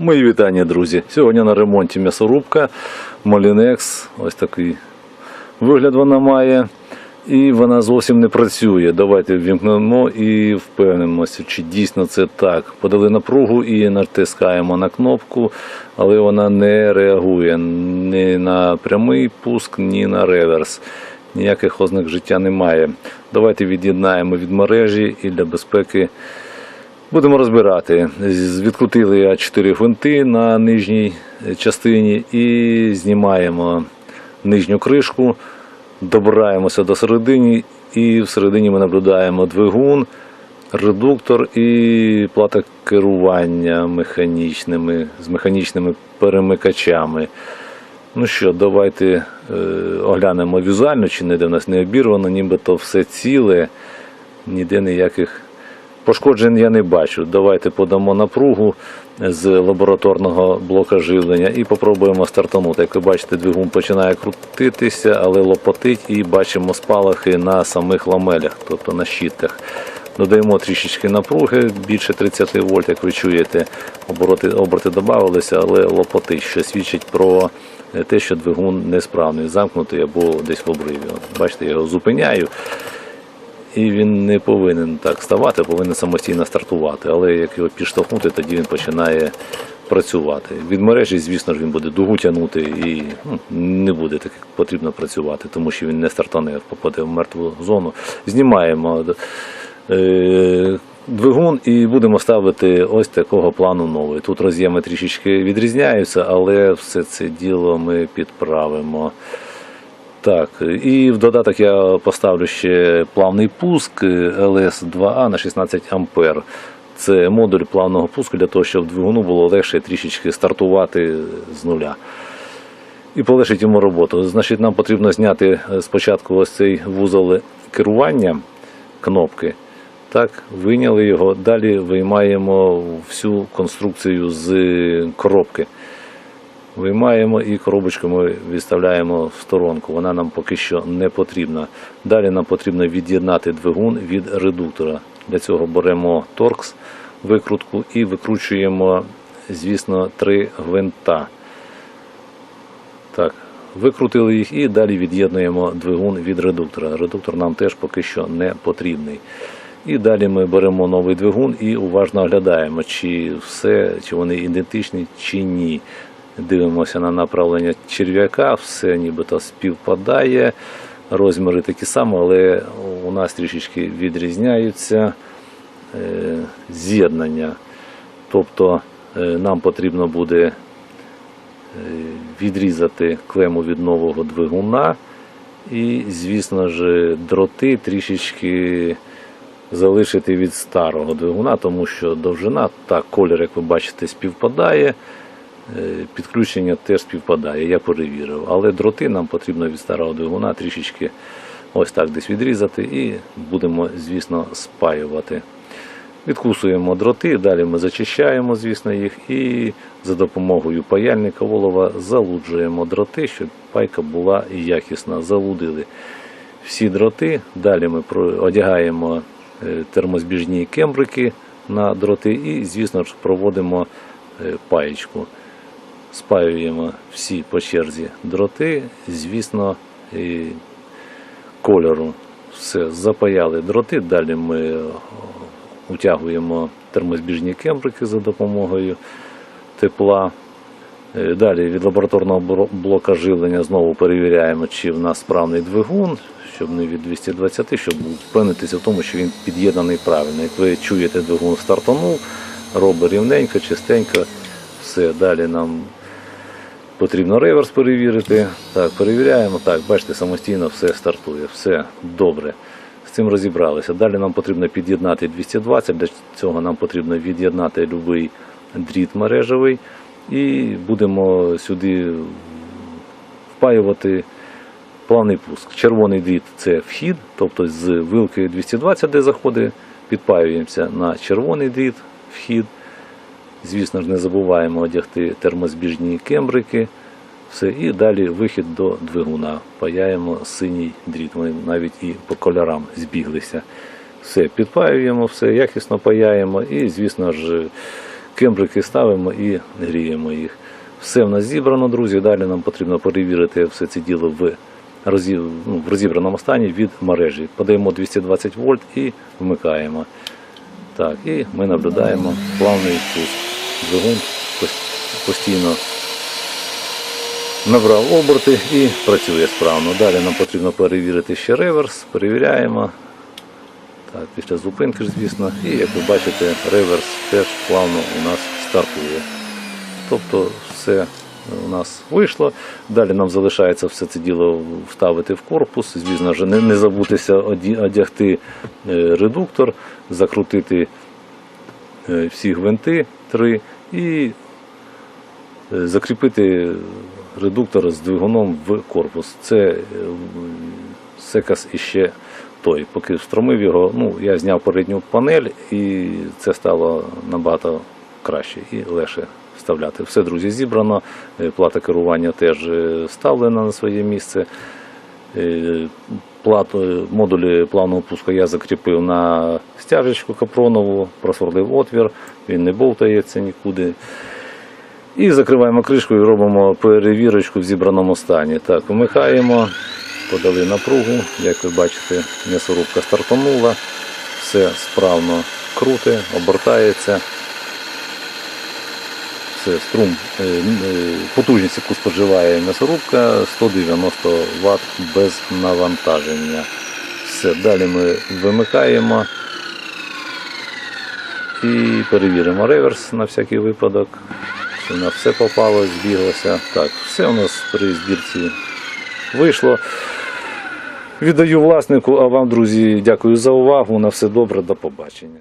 Мої вітання, друзі. Сьогодні на ремонті м'ясорубка Molinex. Ось такий вигляд вона має. І вона зовсім не працює. Давайте ввімкнемо і впевнимося, чи дійсно це так. Подали напругу і натискаємо на кнопку, але вона не реагує ні на прямий пуск, ні на реверс. Ніяких ознак життя немає. Давайте від'єднаємо від мережі і для безпеки Будемо розбирати. Відкрутили я 4 гвинти на нижній е, частині і знімаємо нижню кришку, добираємося до середини, і всередині ми наблюдаємо двигун, редуктор і плата керування механічними, з механічними перемикачами. Ну що, давайте е, оглянемо візуально, чи ніде в нас не обірвано, нібито все ціле, ніде ніяких Пошкоджень я не бачу. Давайте подамо напругу з лабораторного блока живлення і попробуємо стартанути. Як ви бачите, двигун починає крутитися, але лопотить і бачимо спалахи на самих ламелях, тобто на щітках. Додаємо трішечки напруги, більше 30 вольт, як ви чуєте, обороти, оберти додавалися, але лопотить, що свідчить про те, що двигун несправний, замкнутий або десь в обриві. Бачите, я його зупиняю і він не повинен так ставати, повинен самостійно стартувати. Але як його підштовхнути, тоді він починає працювати. Від мережі, звісно ж, він буде дугу тягнути і ну, не буде так як потрібно працювати, тому що він не стартане, попаде в мертву зону. Знімаємо е, двигун і будемо ставити ось такого плану новий. Тут роз'єми трішечки відрізняються, але все це діло ми підправимо. Так, і в додаток я поставлю ще плавний пуск LS2A на 16 ампер. Це модуль плавного пуску для того, щоб двигуну було легше трішечки стартувати з нуля. І полегшить йому роботу. Значить, нам потрібно зняти спочатку ось цей вузол керування кнопки. Так, вийняли його. Далі виймаємо всю конструкцію з коробки. Виймаємо і коробочку ми відставляємо в сторонку. Вона нам поки що не потрібна. Далі нам потрібно від'єднати двигун від редуктора. Для цього беремо торкс, викрутку і викручуємо, звісно, три гвинта. Так, викрутили їх і далі від'єднуємо двигун від редуктора. Редуктор нам теж поки що не потрібний. І далі ми беремо новий двигун і уважно оглядаємо, чи все, чи вони ідентичні, чи ні. Дивимося на направлення черв'яка, все нібито співпадає. Розміри такі самі, але у нас трішечки відрізняються е, з'єднання. Тобто е, нам потрібно буде е, відрізати клему від нового двигуна. І, звісно ж, дроти трішечки залишити від старого двигуна, тому що довжина та колір, як ви бачите, співпадає. Е, Підключення теж співпадає, я перевірив. Але дроти нам потрібно від старого двигуна трішечки ось так десь відрізати і будемо, звісно, спаювати. Відкусуємо дроти, далі ми зачищаємо, звісно, їх і за допомогою паяльника волова залуджуємо дроти, щоб пайка була якісна. Залудили всі дроти. Далі ми одягаємо е, термозбіжні кембрики на дроти і, звісно ж, проводимо е, паєчку. Спаюємо всі по черзі дроти, звісно, і кольору. Все, запаяли дроти. Далі ми е, утягуємо термозбіжні кембрики за допомогою тепла. Е, Далі від лабораторного блока живлення знову перевіряємо, чи в нас справний двигун, щоб не від 220, щоб впевнитися в тому, що він під'єднаний правильно. Як ви чуєте, двигун стартанув, робить рівненько, чистенько. Все, далі нам потрібно реверс перевірити. Так, перевіряємо. Так, бачите, самостійно все стартує, все добре. З цим розібралися. Далі нам потрібно під'єднати 220, для цього нам потрібно від'єднати будь-який дріт мережевий і будемо сюди впаювати плавний пуск. Червоний дріт це вхід, тобто з вилки 220, де заходить, підпаюємося на червоний дріт, вхід. Звісно ж, не забуваємо одягти термозбіжні кембрики. Все, і далі вихід до двигуна. Паяємо синій дріт. Ми навіть і по кольорам збіглися. Все, підпаюємо, все, якісно паяємо. І, звісно ж, кембрики ставимо і гріємо їх. Все в нас зібрано, друзі. Далі нам потрібно перевірити все це діло в, ну, в розібраному стані від мережі. Подаємо 220 вольт і вмикаємо. Так, і ми наблюдаємо плавний пуск. Двигун постійно набрав оберти і працює справно. Далі нам потрібно перевірити ще реверс. Перевіряємо. Так, після зупинки звісно. І як ви бачите, реверс теж плавно у нас стартує. Тобто все у нас вийшло. Далі нам залишається все це діло вставити в корпус. Звісно не, не забутися одягти е, редуктор, закрутити е, всі гвинти три і е, закріпити редуктор з двигуном в корпус. Це е, секас іще той. Поки встромив його, ну, я зняв передню панель і це стало набагато краще і легше вставляти. Все, друзі, зібрано. Е, Плата керування теж вставлена на своє місце. Е, Плату, модулі плавного пуску я закріпив на стяжечку капронову, просверлив отвір, він не болтається нікуди. І закриваємо кришку і робимо перевірочку в зібраному стані. Так, вмикаємо, подали напругу. Як ви бачите, м'ясорубка стартанула, все справно круте, обертається. Все, струм, е, е, потужність, яку споживає м'ясорубка 190 Вт без навантаження. Все, далі ми вимикаємо і перевіримо реверс на всякий випадок. Чи у нас все попало, збіглося. Так, все у нас при збірці вийшло. Віддаю власнику, а вам, друзі, дякую за увагу. На все добре, до побачення.